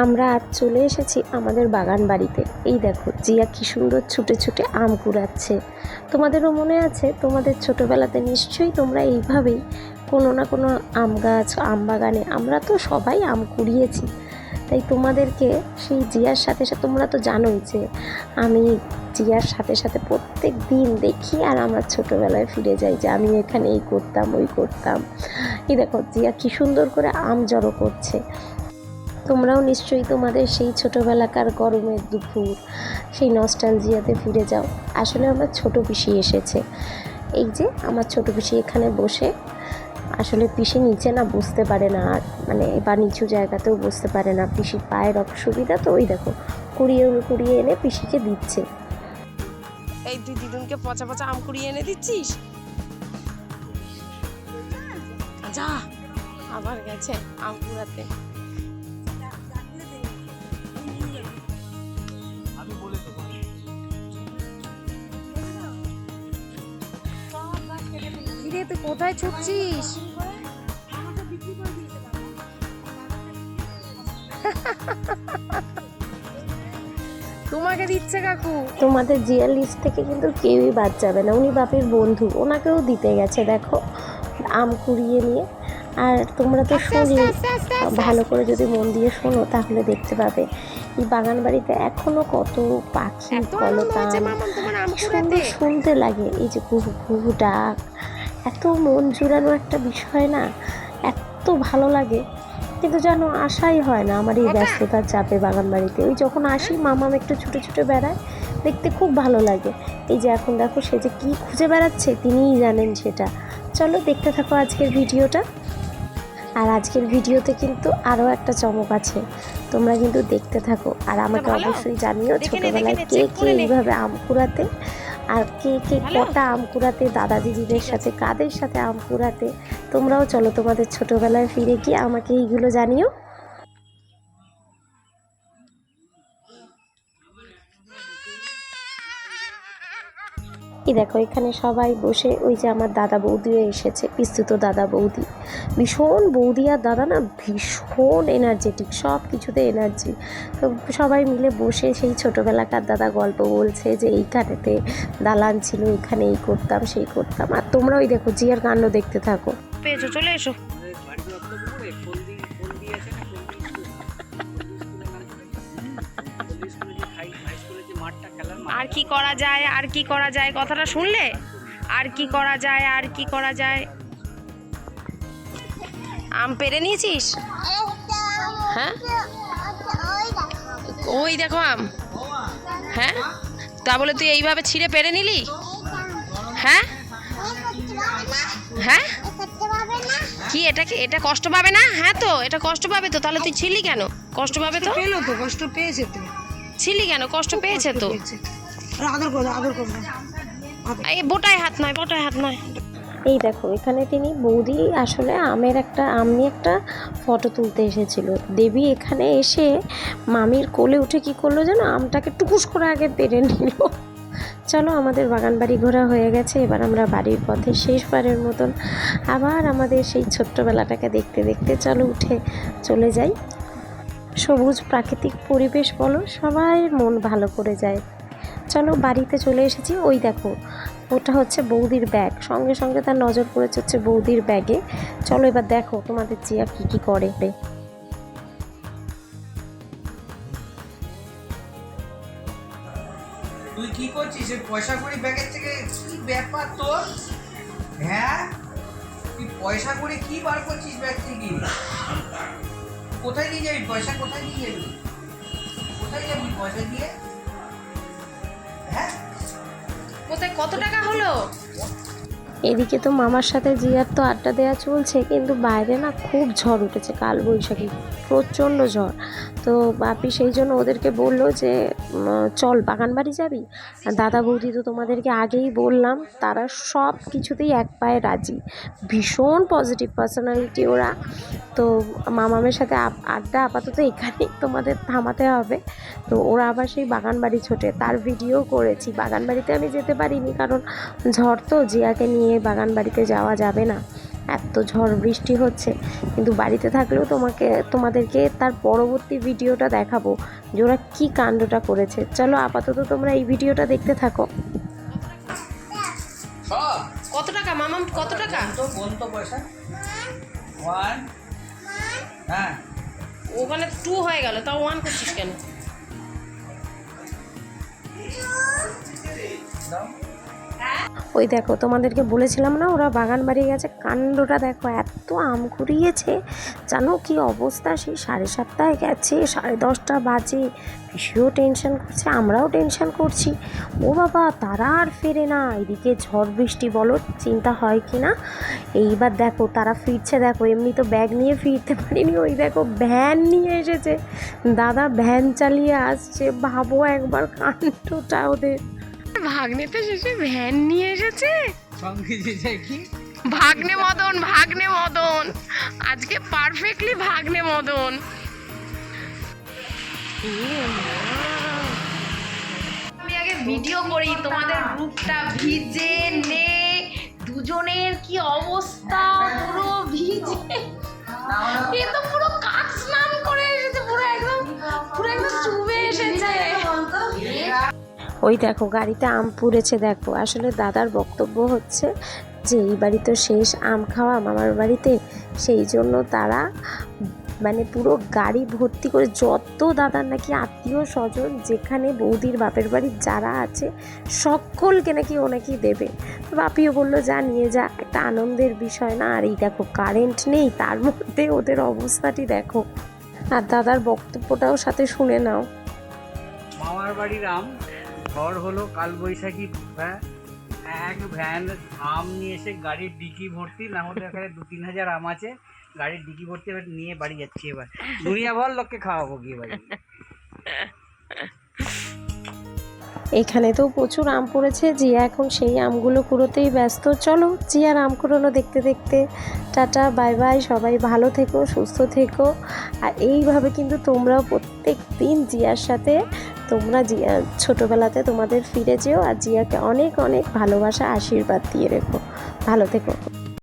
আমরা আজ চলে এসেছি আমাদের বাগান বাড়িতে। এই দেখো, জিয়া কি সুন্দর ছুটে ছুটে আম কুড়াচ্ছে। তোমাদেরও মনে আছে? তোমাদের ছোটোবেলাতে নিশ্চয়ই তোমরা এইভাবেই কোনো না কোনো আম গাছ, আম বাগানে আমরা তো সবাই আম কুড়িয়েছি। তাই তোমাদেরকে সেই জিয়ার সাথে সাথে তোমরা তো জানোই যে আমি জিয়ার সাথে সাথে প্রত্যেক দিন দেখি আর আমার ছোটোবেলায় ফিরে যাই যে আমি এখানে এই করতাম, ওই করতাম। এই দেখো, জিয়া কি সুন্দর করে আম জড়ো করছে। তোমরাও নিশ্চয়ই তোমাদের সেই ছোটোবেলাকার গরমের দুপুর, সেই নস্টালজিয়াতে ফিরে যাও। আসলে আমার ছোট পিসি এসেছে। এই যে আমার ছোট পিসি এখানে বসে, আসলে পিসি নিচে না বসতে পারে না, আর মানে বা নিচু জায়গাতেও বসতে পারে না। পিসির পায়ের অসুবিধা তো ওই দেখো, কুড়িয়ে কুড়িয়ে এনে পিসিকে দিচ্ছে। এই তুই দিদুনকে পচা পচা আম কুড়িয়ে এনে দিচ্ছিস? যা, আবার গেছে আম কুড়াতে। তুই কোথায় ছুটছিস? তোমাকে দিচ্ছে কাকু। তোমাদের জিয়ার লিস্ট থেকে কিন্তু কেউই বাদ যাবে না। উনি বাপের বন্ধু ওনাকেও দিতে গেছে দেখো। আম কুড়িয়ে নিয়ে। আর তোমরা তো শুনি ভালো করে যদি মন দিয়ে শোনো তাহলে দেখতে পাবে। এই বাগান বাড়িতে এখনও কত পাখি কলতান সুন্দর শুনতে লাগে। এই যে কুহু কুহু ডাক এত মন জুড়ানো একটা বিষয় না এত ভালো লাগে। কিন্তু যেন আশাই হয় না আমার এই ব্যস্ততার চাপে বাগান বাড়িতে। ওই যখন আসি মামাম একটু ছুটে ছুটে বেড়ায় দেখতে খুব ভালো লাগে। এই যে এখন দেখো সে যে কী খুঁজে বেড়াচ্ছে তিনিই জানেন সেটা। চলো দেখতে থাকো আজকের ভিডিওটা। আর আজকের ভিডিওতে কিন্তু আরও একটা চমক আছে। তোমরা কিন্তু দেখতে থাকো। আর আমাকে অবশ্যই জানিও ছোটোবেলায় কে কে এইভাবে আম কুড়াতে আর কে কে কটা আম কুড়াতে দাদা দিদিদের সাথে, কাদের সাথে আম কুড়াতে, তোমরাও চলো তোমাদের ছোটোবেলায় ফিরে গিয়ে আমাকে এইগুলো জানিও। এই দেখো এখানে সবাই বসে ওই যে আমার দাদা বৌদিও এসেছে পিস্তুত দাদা বৌদি। ভীষণ বৌদি আর দাদা না ভীষণ এনার্জেটিক সব কিছুতে এনার্জি তো সবাই মিলে বসে সেই ছোটোবেলাকার দাদা গল্প বলছে যে এইখানেতে দালান ছিল এখানে এই করতাম সেই করতাম। আর তোমরা ওই দেখো জিয়ার কাণ্ড দেখতে থাকো। পেয়েছ চলে এসো। আর কি করা যায়, আর কি করা যায়, কথাটা শুনলে? আর কি করা যায়, আর কি করা যায়? আম পেরে নিয়েছিস? হ্যাঁ? ওই দেখো আম। হ্যাঁ? তা বলে তুই এইভাবে ছিঁড়ে পেরে নিলি? হ্যাঁ? হ্যাঁ? কি, এটা কি, এটা কষ্ট পাবে না? হ্যাঁ তো, এটা কষ্ট পাবে তো, তাহলে তুই ছিলি কেন? কষ্ট পাবে তো? পেল তো, কষ্ট পেয়েছে তো। ছিলি কেন? কষ্ট পেয়েছে তো? আদর করো আদর করো। এই বোটায় হাত নয় বোটায় হাত নয়। এই দেখো এখানে তিনি বৌদি আসলে আমের একটা আম নিয়ে একটা ফটো তুলতে এসেছিল। দেবী এখানে এসে মামির কোলে উঠে কি করল যেন আমটাকে টুকুস করে আগে পেরে নিল। চলো আমাদের বাগান বাড়ি ঘোরা হয়ে গেছে। এবার আমরা বাড়ির পথে শেষবারের মতন আবার আমাদের সেই ছোট্টবেলাটাকে দেখতে দেখতে চলো উঠে চলে যাই। সবুজ প্রাকৃতিক পরিবেশ বলো, সবাই মন ভালো করে যায়। চলো বাড়িতে চলে এসেছি, ওই দেখো, ওটা হচ্ছে বৌদির ব্যাগ সঙ্গে সঙ্গে তার নজর পড়েছে হচ্ছে বৌদির ব্যাগে চলো এবার দেখো তোমাদের জিয়া কি কি করে। তুই কি করছিস? পয়সা ব্যাগের থেকে কি ব্যাপার তোর? হ্যাঁ? তুই পয়সা করে কি বার করছিস ব্যাগ থেকে? কোথায় নিয়ে যাবি? পয়সা কোথায় নিয়ে যাবি? কোথায় যাবি পয়সা দিয়ে? হ্যাঁ? কোথায় কত টাকা হলো? এদিকে তো মামার সাথে জিয়ার তো আড্ডা দেওয়া চলছে, কিন্তু বাইরে না খুব ঝড় উঠেছে কাল বৈশাখী, প্রচণ্ড ঝড়। তো বাপি সেই জন্য ওদেরকে বলল যে চল বাগান বাড়ি যাবি দাদা বৌদি তো তোমাদেরকে আগেই বললাম, তারা সব কিছুতেই এক পায়ে রাজি। ভীষণ পজিটিভ পার্সোনালিটি ওরা। তো মামামের সাথে আড্ডা আপাতত এখানেই তোমাদের থামাতে হবে। তো ওরা আবার সেই বাগান বাড়ি ছোটে। তার ভিডিও করেছি। বাগান বাড়িতে আমি যেতে পারিনি, কারণ ঝড় তো জিয়াকে নিয়ে বাগান বাড়িতে যাওয়া যাবে না। এত ঝড় বৃষ্টি হচ্ছে। কিন্তু বাড়িতে থাকলেও তোমাকে তোমাদেরকে তার পরবর্তী ভিডিওটা দেখাবো যে ওরা কী কাণ্ডটা করেছে। চলো আপাতত তোমরা এই ভিডিওটা দেখতে থাকো। কত টাকা? মামাম কত টাকা? তো কোন তো পয়সা। ওয়ান হ্যাঁ। ওখানে টু হয়ে গেল তাও ওয়ান করছিস কেন? ওই দেখো, তোমাদেরকে বলেছিলাম না, ওরা বাগান বাড়ি গেছে। কাণ্ডটা দেখো, এত আম কুড়িয়েছে। জানো কি অবস্থা? সেই সাড়ে সাতটায় গেছে, সাড়ে দশটা বাজে। পিসিও টেনশন করছে, আমরাও টেনশন করছি। ও বাবা, তারা আর ফেরে না। এদিকে ঝড় বৃষ্টি বলো, চিন্তা হয় কি না? এইবার দেখো, তারা ফিরছে, দেখো, এমনি তো ব্যাগ নিয়ে ফিরতে পারিনি। ওই দেখো, ভ্যান নিয়ে এসেছে। দাদা ভ্যান চালিয়ে আসছে। ভাবো একবার কাণ্ডটা ওদের। ভাগ্নেতে শেষে ভ্যান নিয়ে এসেছে? সঙ্গে যে কি? ভাগ্নে মদন ভাগ্নে মদন। আজকে পারফেক্টলি ভাগ্নে মদন। আমি আগে ভিডিও করি তোমাদের রূপটা ভিজে নে। দুজনের কি অবস্থা? পুরো ভিজে। এ তো পুরো ওই দেখো, গাড়িতে আম পুড়েছে, দেখো। আসলে দাদার বক্তব্য হচ্ছে যে, এই বাড়ি তো শেষ, আম খাওয়া মামার বাড়িতে। সেই জন্য তারা মানে পুরো গাড়ি ভর্তি করে যত দাদার নাকি আত্মীয় স্বজন, যেখানে বৌদির বাপের বাড়ির যারা আছে, সকলকে নাকি ও নাকি দেবে। তো বাপিও বলল, যা, নিয়ে যা। একটা আনন্দের বিষয় না। আর এই দেখো কারেন্ট নেই, তার মধ্যে ওদের অবস্থাটি দেখো। আর দাদার বক্তব্যটাও সাথে শুনে নাও। মামার বাড়ির আম ঝড় হলো কালবৈশাখী হ্যাঁ? এক ভ্যান, আম নিয়ে এসে গাড়ির ডিকি ভর্তি, না হলে এখানে দু তিন হাজার আম আছে, গাড়ির ডিকি ভর্তি এবার নিয়ে বাড়ি যাচ্ছি এবার। দুনিয়া ভর লোককে খাওয়াবো গিয়ে বাড়ি। এখানে তো প্রচুর আম পড়েছে, জিয়া এখন সেই আমগুলো কুড়োতেই ব্যস্ত। চলো জিয়ার আম কুড়োনো দেখতে দেখতে। টাটা, বাই বাই, সবাই ভালো থেকো, সুস্থ থেকো। আর এইভাবে কিন্তু তোমরাও প্রত্যেক দিন জিয়ার সাথে তোমরা জিয়া, ছোটোবেলাতে তোমাদের ফিরে যেও আর জিয়াকে অনেক অনেক ভালোবাসা, আশীর্বাদ দিয়ে রেখো। ভালো থেকো।